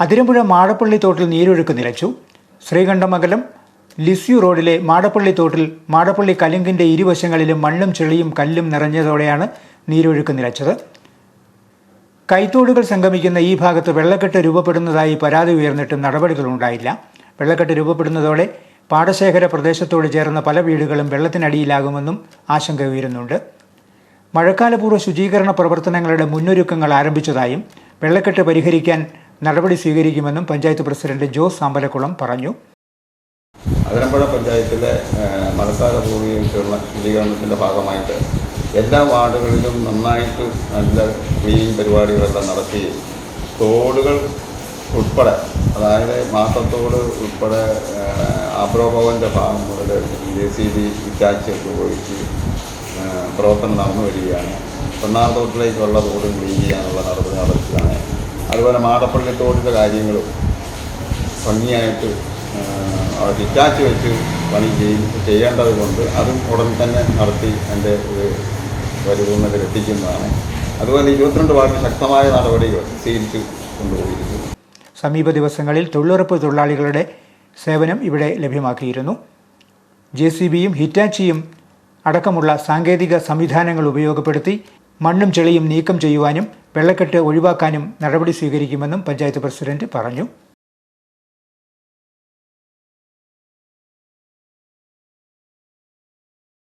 അതിരമ്പുഴ മാടപ്പള്ളി തോട്ടിൽ നീരൊഴുക്ക് നിലച്ചു. ശ്രീകണ്ഠമംഗലം ലിസ്യു റോഡിലെ മാടപ്പള്ളി തോട്ടിൽ മാടപ്പള്ളി കലുങ്കിന്റെ ഇരുവശങ്ങളിലും മണ്ണും ചെളിയും കല്ലും നിറഞ്ഞതോടെയാണ് നീരൊഴുക്ക് നിലച്ചത്. കൈത്തോടുകൾ സംഗമിക്കുന്ന ഈ ഭാഗത്ത് വെള്ളക്കെട്ട് രൂപപ്പെടുന്നതായി പരാതി ഉയർന്നിട്ടും നടപടികളുണ്ടായില്ല. വെള്ളക്കെട്ട് രൂപപ്പെടുന്നതോടെ പാടശേഖര പ്രദേശത്തോട് ചേർന്ന പല വീടുകളും വെള്ളത്തിനടിയിലാകുമെന്നും ആശങ്ക ഉയരുന്നുണ്ട്. മഴക്കാലപൂർവ ശുചീകരണ പ്രവർത്തനങ്ങളുടെ മുന്നൊരുക്കങ്ങൾ ആരംഭിച്ചതായും വെള്ളക്കെട്ട് പരിഹരിക്കാൻ നടപടി സ്വീകരിക്കുമെന്നും പഞ്ചായത്ത് പ്രസിഡന്റ് ജോസ് അമ്പലക്കുളം പറഞ്ഞു. അതിരമ്പുഴ പഞ്ചായത്തിലെ ഏഹ്, ഭൂമിയുള്ള ശുചീകരണത്തിന്റെ ഭാഗമായിട്ട് എല്ലാ വാർഡുകളിലും നന്നായിട്ട് നല്ല ക്ലീനിങ് പരിപാടികളെല്ലാം നടത്തി തോടുകൾ ഉൾപ്പെടെ അതായത് മാസത്തോട് ഉൾപ്പെടെ ആബ്രോഭവന്റെ ഭാഗം മുതൽ ജെ സി ബി ഇറ്റാച്ചിയൊക്കെ ഉപയോഗിച്ച് പ്രവർത്തനം നടന്നു വരികയാണ്. പെണ്ണാർത്തോട്ടിലേക്കുള്ള തോട് ക്ലീൻ ചെയ്യാനുള്ള നടപടി നടത്തുകയാണ് അതുപോലെ മാടപ്പള്ളി തോടിന്റെ കാര്യങ്ങളും ഭംഗിയായിട്ട് ഡിറ്റാച്ച് വെച്ച് പണി ചെയ്യും ചെയ്യേണ്ടത് കൊണ്ട് അതും ഉടൻ തന്നെ നടത്തി എന്റെ ഒരു പരിപൂർണതയിൽ എത്തിക്കുന്നതാണ് അതുപോലെ ഇരുപത്തിരണ്ട് വാർഡിൽ ശക്തമായ നടപടികൾ സ്വീകരിച്ച് കൊണ്ടുപോയിരിക്കുന്നു. സമീപ ദിവസങ്ങളിൽ തൊഴിലുറപ്പ് തൊഴിലാളികളുടെ സേവനം ഇവിടെ ലഭ്യമാക്കിയിരുന്നു. ജെ സി ബിയും ഹിറ്റാച്ചിയും അടക്കമുള്ള സാങ്കേതിക സംവിധാനങ്ങൾ ഉപയോഗപ്പെടുത്തി മണ്ണും ചെളിയും നീക്കം ചെയ്യുവാനും വെള്ളക്കെട്ട് ഒഴിവാക്കാനും നടപടി സ്വീകരിക്കുമെന്നും പഞ്ചായത്ത് പ്രസിഡന്റ് പറഞ്ഞു